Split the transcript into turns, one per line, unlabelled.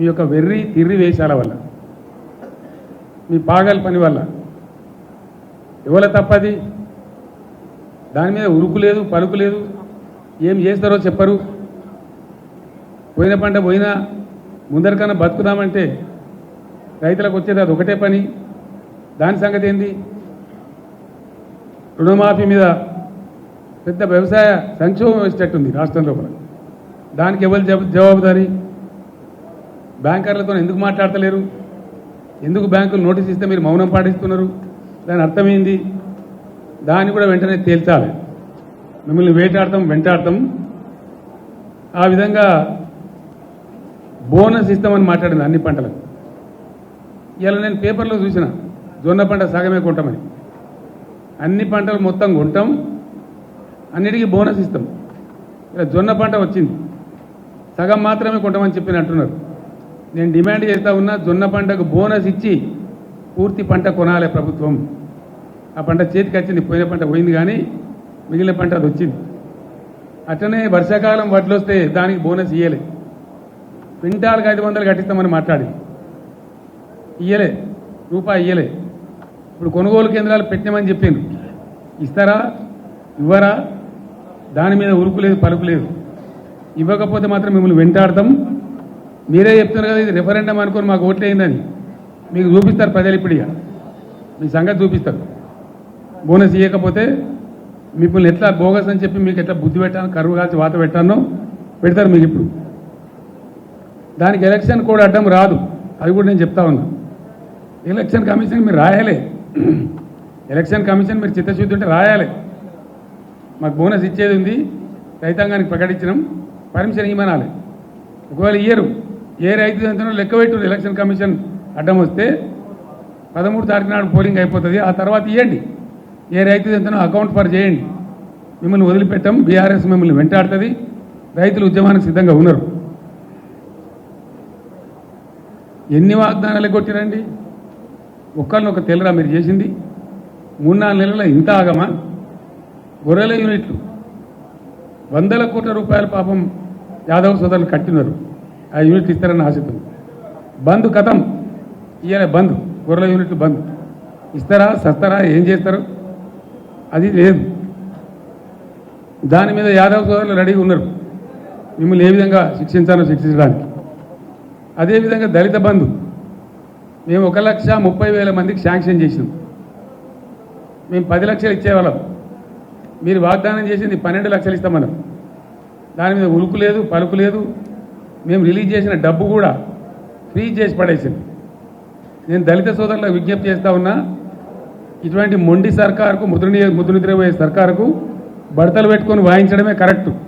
మీ యొక్క వెర్రి తిర్రి వేషాల వల్ల మీ పాగల్ పని వల్ల. ఎవరు తప్పది? దాని మీద ఉరుకు లేదు పలుకు లేదు. ఏం చేస్తారో చెప్పరు. పోయిన పంట పోయినా ముందరికన్నా బతుకుదామంటే రైతులకు వచ్చేది అది ఒకటే పని. దాని సంగతి ఏంది? రుణమాఫీ మీద పెద్ద వ్యవసాయ సంక్షోభం వచ్చేటట్టుంది రాష్ట్రం లోపల. దానికి ఎవరు జవాబుదారీ? బ్యాంకర్లతో ఎందుకు మాట్లాడతలేరు? ఎందుకు బ్యాంకులు నోటీస్ ఇస్తే మీరు మౌనం పాటిస్తున్నారు? దాని అర్థమైంది? దాన్ని కూడా వెంటనే తేల్చాలి. మిమ్మల్ని వేటాడతాం వెంటాడతాం. ఆ విధంగా బోనస్ ఇస్తామని మాట్లాడింది అన్ని పంటలకు. ఇలా నేను పేపర్లో చూసిన జొన్న పంట సగమే కొంటామని. అన్ని పంటలు మొత్తం కొంటాం అన్నిటికీ బోనస్ ఇస్తాం. ఇలా జొన్న పంట వచ్చింది. సగం మాత్రమే కొంటామని చెప్పినట్టున్నారు. నేను డిమాండ్ చేస్తూ ఉన్నా జొన్న పంటకు బోనస్ ఇచ్చి పూర్తి పంట కొనాలి ప్రభుత్వం. ఆ పంట చేతికి వచ్చింది పోయిన పంట పోయింది కానీ మిగిలిన పంట అది వచ్చింది. అట్లనే వర్షాకాలం వడ్లు వస్తే దానికి బోనస్ ఇయ్యలే. క్వింటాల్కి ఐదు వందలు కట్టిస్తామని మాట్లాడి. ఇయ్యలే రూపాయి ఇయ్యలే. ఇప్పుడు కొనుగోలు కేంద్రాలు పెట్టినామని చెప్పింది ఇస్తారా? ఇవ్వరా? దాని మీద ఉరుకు లేదు పలుకు లేదు. ఇవ్వకపోతే మాత్రం మిమ్మల్ని వెంటాడతాం. మీరే చెప్తున్నారు కదా ఇది రిఫరెండం అనుకుని మాకు ఓట్లేయిందని మీకు చూపిస్తారు ప్రజలు ఇప్పుడు ఇక. మీ సంగతి చూపిస్తారు. బోనస్ ఇవ్వకపోతే మిమ్మల్ని ఎట్లా బోగస్ అని చెప్పి మీకు ఎట్లా బుద్ధి పెట్టాను కరువు కాల్చి వాత పెట్టానో పెడతారు మీకు ఇప్పుడు. దానికి ఎలక్షన్ కూడా అడ్డం రాదు. అది కూడా నేను చెప్తా ఉన్నా. ఎలక్షన్ కమిషన్ మీరు రాయాలి. ఎలక్షన్ కమిషన్ మీరు చిత్తశుద్ధి ఉంటే రాయాలి. మాకు బోనస్ ఇచ్చేది ఉంది. రైతాంగానికి ప్రకటించడం పర్మిషన్ ఇవ్వనాలి ఒకవేళ ఇయ్యరు. ఏ రైతు ఎంతనో లెక్క పెట్టు ఎలక్షన్ కమిషన్ అడ్డం వస్తే పదమూడు తారీఖు నాడు పోలింగ్ అయిపోతుంది. ఆ తర్వాత ఇవ్వండి ఏ రైతు ఎంతనో అకౌంట్ ఫర్ చేయండి. మిమ్మల్ని వదిలిపెట్టాం. బీఆర్ఎస్ మిమ్మల్ని వెంటాడుతుంది. రైతులు ఉద్యమానికి సిద్ధంగా ఉన్నారు. ఎన్ని వాగ్దానాలు కొట్టిరండి? ఒక్కరిని ఒక తెల్లరా మీరు చేసింది. మూడు నాలుగు నెలల ఇంత ఆగమా? గొర్రెల యూనిట్లు. వందల కోట్ల రూపాయల పాపం యాదవ్ సోదరులు కట్టినారు. ఆ యూనిట్లు ఇస్తారని ఆశతో బంద్ కథం. ఇయ్యాలి బంద్ గొర్రెల యూనిట్లు బంద్ ఇస్తారా సస్తారా ఏం చేస్తారు? అది లేదు. దాని మీద యాదవ్ సోదరులు రెడీగా ఉన్నారు. మిమ్మల్ని ఏ విధంగా శిక్షించాలో శిక్షించడానికి. అదేవిధంగా దళిత బంధు. మేము ఒక లక్ష ముప్పై వేల మందికి శాంక్షన్ చేసినాం. మేము పది లక్షలు ఇచ్చేవాళ్ళం. మీరు వాగ్దానం చేసింది పన్నెండు లక్షలు ఇస్తామన్నారు. దాని మీద ఉలుకు లేదు పలుకు లేదు మేము రిలీజ్ చేసిన డబ్బు కూడా ఫ్రీజ్ చేసి పడేసింది. నేను దళిత సోదరులకు విజ్ఞప్తి చేస్తా ఉన్నా ఇటువంటి మొండి సర్కారుకు ముద్ర ముద్రనిద్రపోయే సర్కారుకు బడతలు పెట్టుకొని వాయించడమే కరెక్టు.